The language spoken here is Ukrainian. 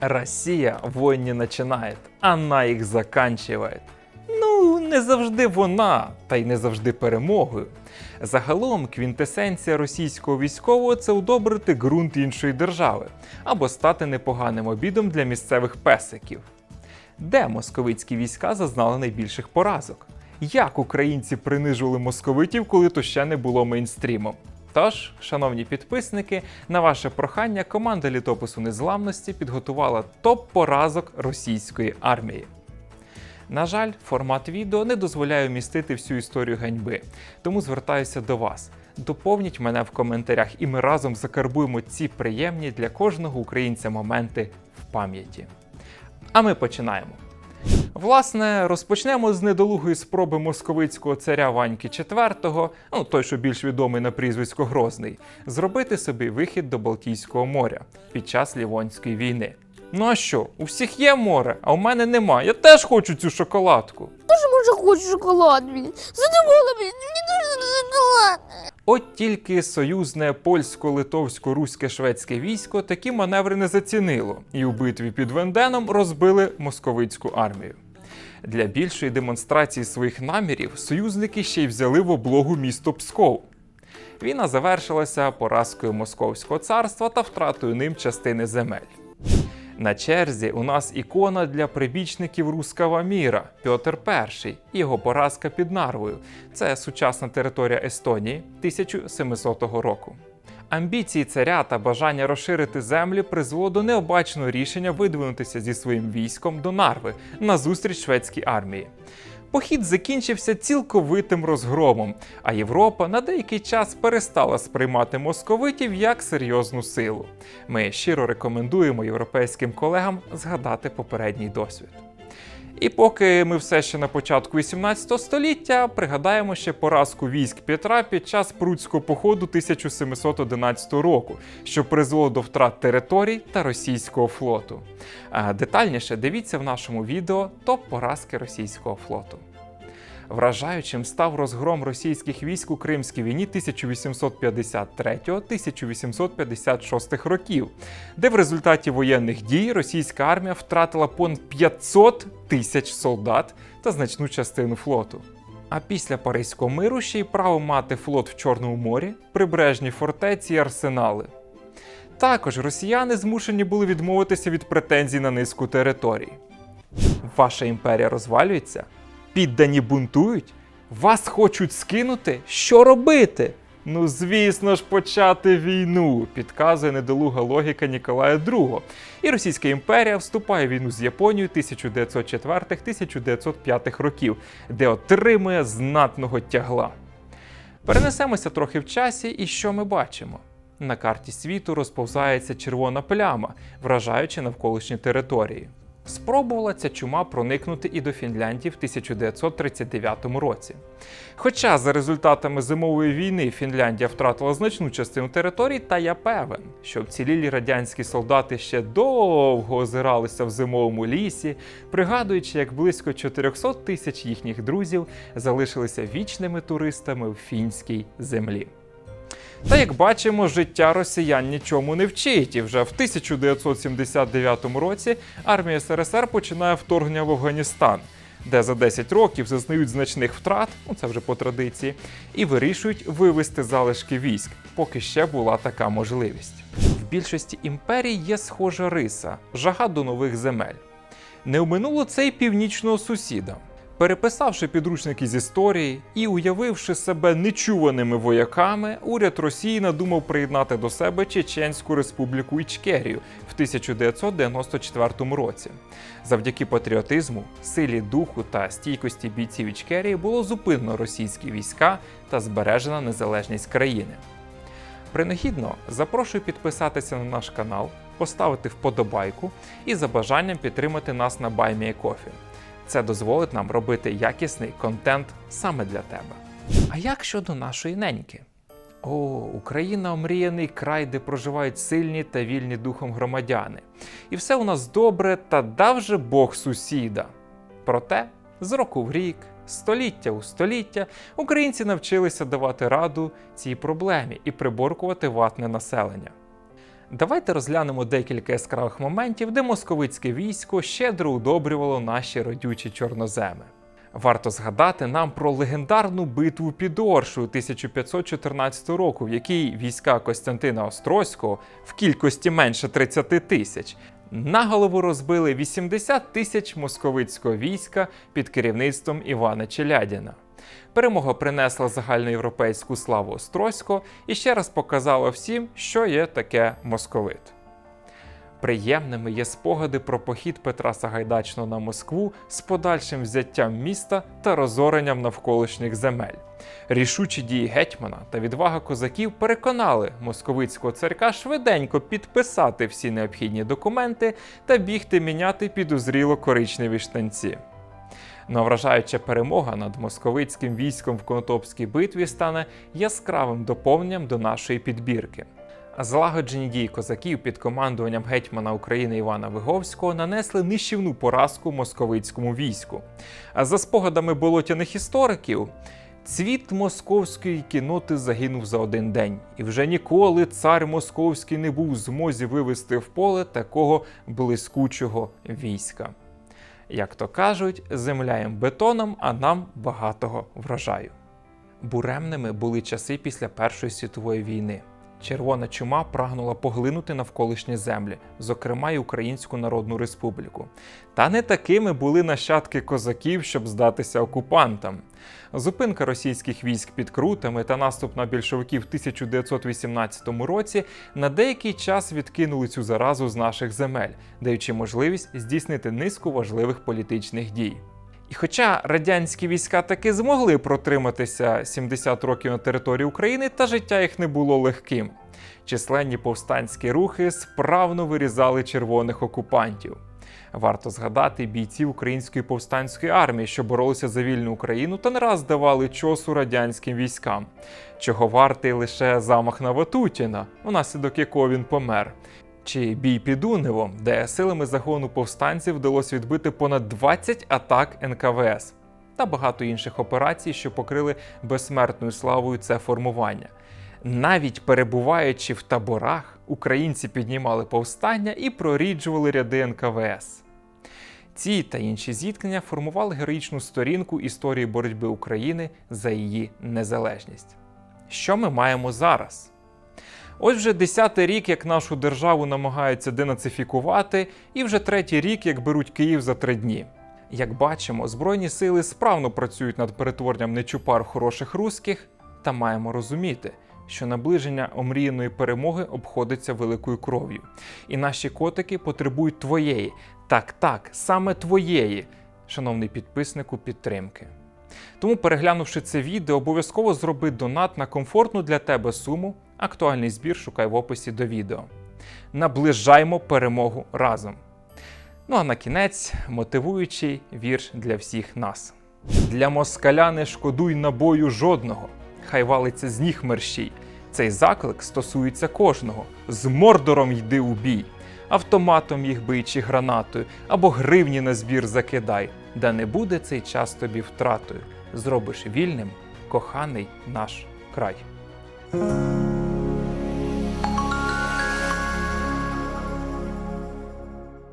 Россия войн не начинает, она їх заканчивает. Ну, не завжди вона, та й не завжди перемогою. Загалом квінтесенція російського військового це удобрити ґрунт іншої держави або стати непоганим обідом для місцевих песиків. Де московицькі війська зазнали найбільших поразок? Як українці принижували московитів, коли то ще не було мейнстрімом? Тож, шановні підписники, на ваше прохання команда літопису незламності підготувала топ поразок російської армії. На жаль, формат відео не дозволяє вмістити всю історію ганьби, тому звертаюся до вас. Доповніть мене в коментарях, і ми разом закарбуємо ці приємні для кожного українця моменти в пам'яті. А ми починаємо. Власне, розпочнемо з недолугої спроби московицького царя Ваньки IV, ну той, що більш відомий на прізвисько Грозний, зробити собі вихід до Балтійського моря під час Лівонської війни. Ну а що, у всіх є море, а у мене нема. Я теж хочу цю шоколадку. Тоже може хочу шоколад, блін. Мені дуже шоколад. От тільки союзне польсько-литовсько-руське-шведське військо такі маневри не зацінило, і у битві під Венденом розбили московицьку армію. Для більшої демонстрації своїх намірів союзники ще й взяли в облогу місто Псков. Війна завершилася поразкою Московського царства та втратою ним частини земель. На черзі у нас ікона для прибічників руского міра Петр І і його поразка під Нарвою. Це сучасна територія Естонії 1700 року. Амбіції царя та бажання розширити землі призвело до необачного рішення видвинутися зі своїм військом до Нарви на зустріч шведській армії. Похід закінчився цілковитим розгромом, а Європа на деякий час перестала сприймати московитів як серйозну силу. Ми щиро рекомендуємо європейським колегам згадати попередній досвід. І поки ми все ще на початку 18 століття, пригадаємо ще поразку військ Петра під час Пруцького походу 1711 року, що призвело до втрат територій та російського флоту. Детальніше дивіться в нашому відео топ поразки російського флоту. Вражаючим став розгром російських військ у Кримській війні 1853-1856 років, де в результаті воєнних дій російська армія втратила понад 500 тисяч солдат та значну частину флоту. А після Паризького миру ще й право мати флот в Чорному морі, прибережні фортеці і арсенали. Також росіяни змушені були відмовитися від претензій на низку територій. Ваша імперія розвалюється? Піддані бунтують? Вас хочуть скинути? Що робити? Ну, звісно ж, почати війну, підказує недолуга логіка Ніколая II. І Російська імперія вступає в війну з Японією 1904-1905 років, де отримує знатного тягла. Перенесемося трохи в часі, і що ми бачимо? На карті світу розповзається червона пляма, вражаючи навколишні території. Спробувала ця чума проникнути і до Фінляндії в 1939 році. Хоча за результатами зимової війни Фінляндія втратила значну частину територій, та я певен, що вцілілі радянські солдати ще довго озиралися в зимовому лісі, пригадуючи, як близько 400 тисяч їхніх друзів залишилися вічними туристами в фінській землі. Та як бачимо, життя росіян нічому не вчить, і вже в 1979 році армія СРСР починає вторгнення в Афганістан, де за 10 років зазнають значних втрат, ну це вже по традиції, і вирішують вивести залишки військ, поки ще була така можливість. В більшості імперій є схожа риса жага до нових земель. Не оминуло це й північного сусіда. Переписавши підручники з історії і уявивши себе нечуваними вояками, уряд Росії надумав приєднати до себе Чеченську республіку Ічкерію в 1994 році. Завдяки патріотизму, силі духу та стійкості бійців Ічкерії було зупинено російські війська та збережена незалежність країни. Принагідно запрошую підписатися на наш канал, поставити вподобайку і за бажанням підтримати нас на BuyMeACoffee. Це дозволить нам робити якісний контент саме для тебе. А як щодо нашої неньки? О, Україна омріяний край, де проживають сильні та вільні духом громадяни. І все у нас добре, та дав же Бог сусіда. Проте, з року в рік, століття у століття, українці навчилися давати раду цій проблемі і приборкувати ватне населення. Давайте розглянемо декілька яскравих моментів, де московицьке військо щедро удобрювало наші родючі чорноземи. Варто згадати нам про легендарну битву під Оршою 1514 року, в якій війська Костянтина Острозького в кількості менше 30 тисяч наголову розбили 80 тисяч московицького війська під керівництвом Івана Челядіна. Перемога принесла загальноєвропейську славу Острозького і ще раз показала всім, що є таке московит. Приємними є спогади про похід Петра Сагайдачного на Москву з подальшим взяттям міста та розоренням навколишніх земель. Рішучі дії гетьмана та відвага козаків переконали московицького царька швиденько підписати всі необхідні документи та бігти міняти підозріло коричневі штанці. Но вражаюча перемога над московицьким військом в Конотопській битві стане яскравим доповненням до нашої підбірки. Злагоджені дії козаків під командуванням гетьмана України Івана Виговського нанесли нищівну поразку московицькому війську. А за спогадами болотяних істориків, цвіт московської кіноти загинув за один день, і вже ніколи цар московський не був в змозі вивести в поле такого блискучого війська. Як то кажуть, земля їм бетоном, а нам багатого врожаю. Буремними були часи після Першої світової війни. Червона чума прагнула поглинути навколишні землі, зокрема й Українську Народну Республіку. Та не такими були нащадки козаків, щоб здатися окупантам. Зупинка російських військ під Крутами та наступ на більшовиків в 1918 році на деякий час відкинули цю заразу з наших земель, даючи можливість здійснити низку важливих політичних дій. І хоча радянські війська таки змогли протриматися 70 років на території України, та життя їх не було легким. Численні повстанські рухи справно вирізали червоних окупантів. Варто згадати бійців української повстанської армії, що боролися за вільну Україну та не раз давали чосу радянським військам, чого вартий лише замах на Ватутіна, унаслідок якого він помер. Чи бій під Уневом, де силами загону повстанців вдалося відбити понад 20 атак НКВС та багато інших операцій, що покрили безсмертною славою це формування. Навіть перебуваючи в таборах, українці піднімали повстання і проріджували ряди НКВС. Ці та інші зіткнення формували героїчну сторінку історії боротьби України за її незалежність. Що ми маємо зараз? Ось вже десятий рік, як нашу державу намагаються денацифікувати, і вже третій рік, як беруть Київ за три дні. Як бачимо, Збройні сили справно працюють над перетворенням нечупар хороших русських, та маємо розуміти, що наближення омріяної перемоги обходиться великою кров'ю. І наші котики потребують твоєї, так, так, саме твоєї, шановний підписнику, підтримки. Тому, переглянувши це відео, обов'язково зроби донат на комфортну для тебе суму. Актуальний збір шукай в описі до відео. Наближаймо перемогу разом. Ну а на кінець мотивуючий вірш для всіх нас. Для москаля не шкодуй набою жодного, хай валиться з ніг мерщій. Цей заклик стосується кожного. З мордором йди у бій, автоматом їх бий чи гранатою, або гривні на збір закидай, да не буде цей час тобі втратою. Зробиш вільним коханий наш край.